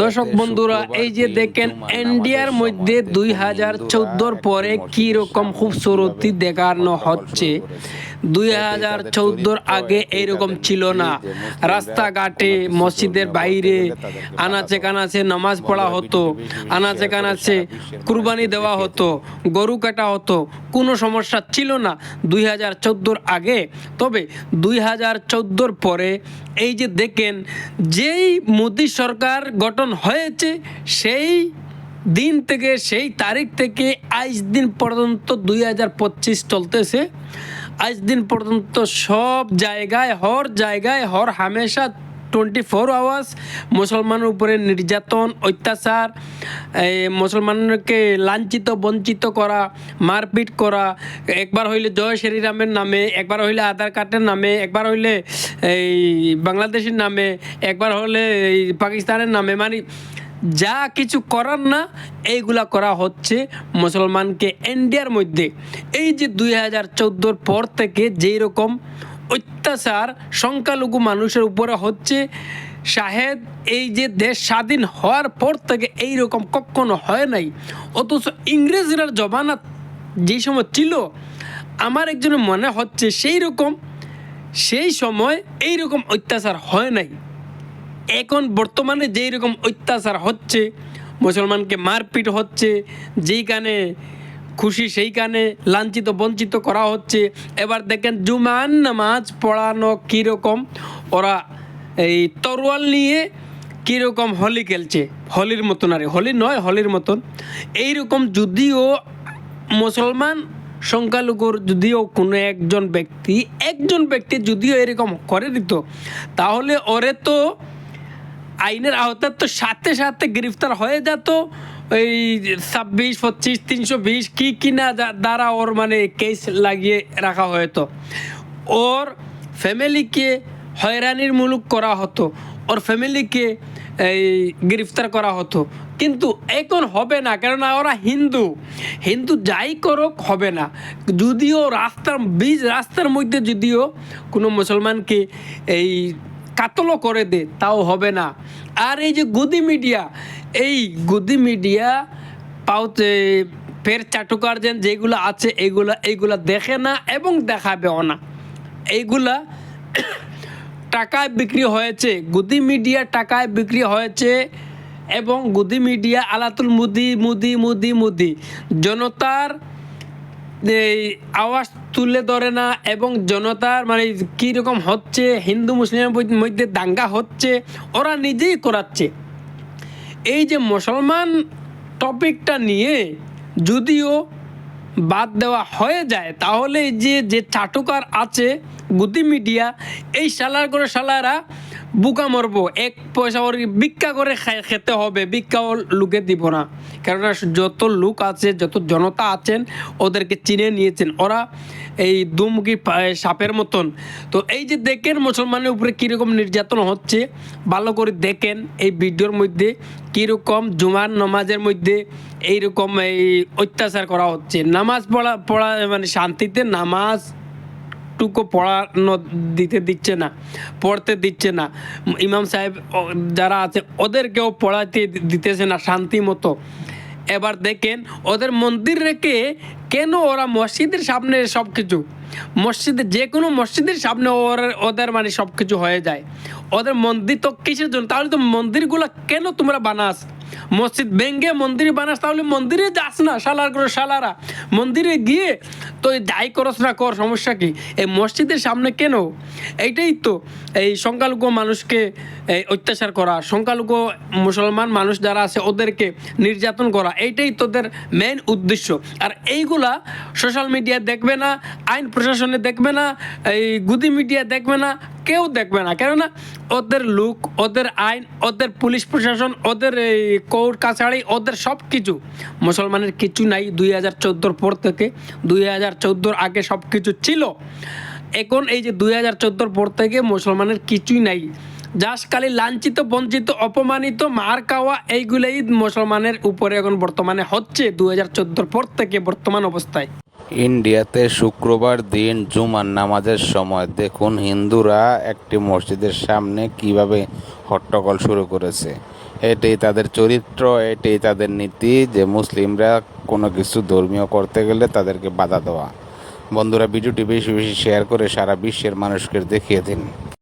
দর্শক বন্ধুরা এই যে দেখেন ইন্ডিয়ার মধ্যে দুই হাজার চোদ্দোর পরে কি রকম খুবসুরতি দেখানো হচ্ছে। দুই হাজার চোদ্দোর আগে এইরকম ছিল না। রাস্তাঘাটে, মসজিদের বাইরে, আনাচে কানাচে নামাজ পড়া হতো, আনাচে কানাচে কুরবানি দেওয়া হতো, গরু কাটা হতো, কোনো সমস্যা ছিল না দুই হাজার চোদ্দোর আগে। তবে দুই হাজার চোদ্দোর পরে এই যে দেখেন, যেই মোদী সরকার গঠন হয়েছে, সেই দিন থেকে, সেই তারিখ থেকে আজ দিন পর্যন্ত দুই হাজার পঁচিশ চলতেছে। আজ দিন পর্যন্ত সব জায়গায়, হর জায়গায়, হর হামেশা টোয়েন্টি ফোর আওয়ার্স মুসলমানের উপরে নির্যাতন, অত্যাচার মুসলমানকে লাঞ্ছিত, বঞ্চিত করা, মারপিট করা, একবার হইলে জয় শ্রীরামের নামে, একবার হইলে আধার কার্ডের নামে, একবার হইলে এই বাংলাদেশের নামে, একবার হলে এই পাকিস্তানের নামে মানে যা কিছু করার না, এইগুলা করা হচ্ছে মুসলমানকে ইন্ডিয়ার মধ্যে। এই যে দুই হাজার চোদ্দোর পর থেকে যেই রকম অত্যাচার, সংখ্যালঘু মানুষের উপরে হচ্ছে, শাহেদ, এই যে দেশ স্বাধীন হওয়ার পর থেকে এই রকম কখনো হয় নাই। অথচ ইংরেজরা জমানা যেই সময় ছিল, আমার একজনের মনে হচ্ছে সেই রকম, সেই সময় এই রকম অত্যাচার হয় নাই। এখন বর্তমানে যেই রকম অত্যাচার হচ্ছে, মুসলমানকে মারপিট হচ্ছে যেইখানে খুশি সেইখানে লাঞ্ছিত, বঞ্চিত করা হচ্ছে। এবার দেখেন জুমান নামাজ পড়ানো কীরকম, ওরা এই তরোয়াল নিয়ে কীরকম হোলি খেলছে। হোলির মতন আরে, হোলি নয়, হোলির মতন। এইরকম যদিও মুসলমান সংখ্যালঘুর যদিও কোনো একজন ব্যক্তি একজন ব্যক্তি যদিও এরকম করে দিত, তাহলে ওরে তো আইনের আওতায় তো সাথে সাথে গ্রেফতার হয়ে যেত। ওই ছাব্বিশ, পঁচিশ, তিনশো বিশ কী কিনা দ্বারা ওর মানে কেস লাগিয়ে রাখা হতো ওর ফ্যামিলিকে হয়রানির মুলুক করা হতো। ওর ফ্যামিলিকে এই গ্রেফতার করা হতো। কিন্তু এখন হবে না, কেননা ওরা হিন্দু। হিন্দু যাই করুক, হবে না। যদিও রাস্তার বীজ রাস্তার মধ্যে যদিও কোনো মুসলমানকে এই কাতলও করে দে, তাও হবে না। আর এই যে গদি মিডিয়া, এই গদি মিডিয়া পাওতে ফের চাটুকার যেন যেগুলো আছে, এগুলা এইগুলা দেখে না এবং দেখাবেও না। এইগুলা টাকায় বিক্রি হয়েছে, গুদি মিডিয়া টাকায় বিক্রি হয়েছে এবং গুদি মিডিয়া আলাতুল মুদি মুদি মুদি মুদি। জনতার এই আওয়াজ তুলে ধরে না এবং জনতার মানে কীরকম হচ্ছে, হিন্দু, মুসলিমের মধ্যে দাঙ্গা হচ্ছে, ওরা নিজেই করাচ্ছে। এই যে মুসলমান টপিকটা নিয়ে যদিও বাদ দেওয়া হয়ে যায়, তাহলে যে যে চাটুকার আছে গুতি মিডিয়া, এই শালার করে শালারা বুকা মরবো, এক পয়সা ওর ভিক্ষা করে খেতে হবে ভিক্ষাও লুকে দিব না। কেননা যত লোক আছে, যত জনতা আছেন, ওদেরকে চিনে নিয়েছেন। ওরা এই দুমুখী সাপের মতন। তো এই যে দেখেন মুসলমানের উপরে কীরকম নির্যাতন হচ্ছে, ভালো করে দেখেন এই ভিডিওর মধ্যে কীরকম জুমার নামাজের মধ্যে এইরকম এই অত্যাচার করা হচ্ছে। নামাজ পড়া পড়া মানে শান্তিতে নামাজ টুকু পড়ানো দিতে দিচ্ছে না, পড়তে দিচ্ছে না। ইমাম সাহেব যারা আছে, ওদেরকেও পড়াতে দিতেছে না শান্তি মতো। এবার দেখেন, ওদের মন্দির রেখে কেন ওরা মসজিদের সামনে সব কিছু মসজিদে যে কোনো মসজিদের সামনে ওদের মানে সব কিছু হয়ে যায়। ওদের মন্দির তো কিসের জন্য? তাহলে তো মন্দিরগুলো কেন তোমরা বানাস? মসজিদ ভেঙ্গে মন্দির বানাস, তাহলে মন্দিরে যাস না, শালার করে শালারা। মন্দিরে গিয়ে তো যাই করস না কর, সমস্যা কি? এই মসজিদের সামনে কেন? এইটাই তো এই সংখ্যালঘু মানুষকে অত্যাচার করা, সংখ্যালঘু মুসলমান মানুষ যারা আছে, ওদেরকে নির্যাতন করা, এইটাই তোদের মেন উদ্দেশ্য। আর এইগুলা সোশ্যাল মিডিয়া দেখবে না, আইন প্রশাসনে দেখবে না, এই গুদি মিডিয়া দেখবে না কেউ দেখবে না। কেননা ওদের লুক ওদের আইন, ওদের পুলিশ প্রশাসন, ওদের এই কোর্ট কাছাড়ি, ওদের সব কিছু মুসলমানের কিছু নাই দুই হাজার চোদ্দোর পর থেকে। দুই হাজার চোদ্দোর আগে সব কিছু ছিল। এখন এই যে দুই হাজার চোদ্দোর পর থেকে মুসলমানের কিছুই নাই। জাস্ট খালি লাঞ্ছিত, বঞ্চিত, অপমানিত, মার খাওয়া, এইগুলাই মুসলমানের উপরে এখন বর্তমানে হচ্ছে দুই হাজার চোদ্দোর পর থেকে বর্তমান অবস্থায়। ইন্ডিয়াতে শুক্রবার দিন জুমার নামাজের সময়। দেখুন, হিন্দুরা একটি মসজিদের সামনে কীভাবে হট্টগোল শুরু করেছে। এটাই তাদের চরিত্র এটাই তাদের নীতি যে মুসলিমরা কোনো কিছু ধর্মীয় করতে গেলে তাদেরকে বাধা দেওয়া। বন্ধুরা, ভিডিওটি বেশি বেশি শেয়ার করে সারা বিশ্বের মানুষকে দেখিয়ে দিন।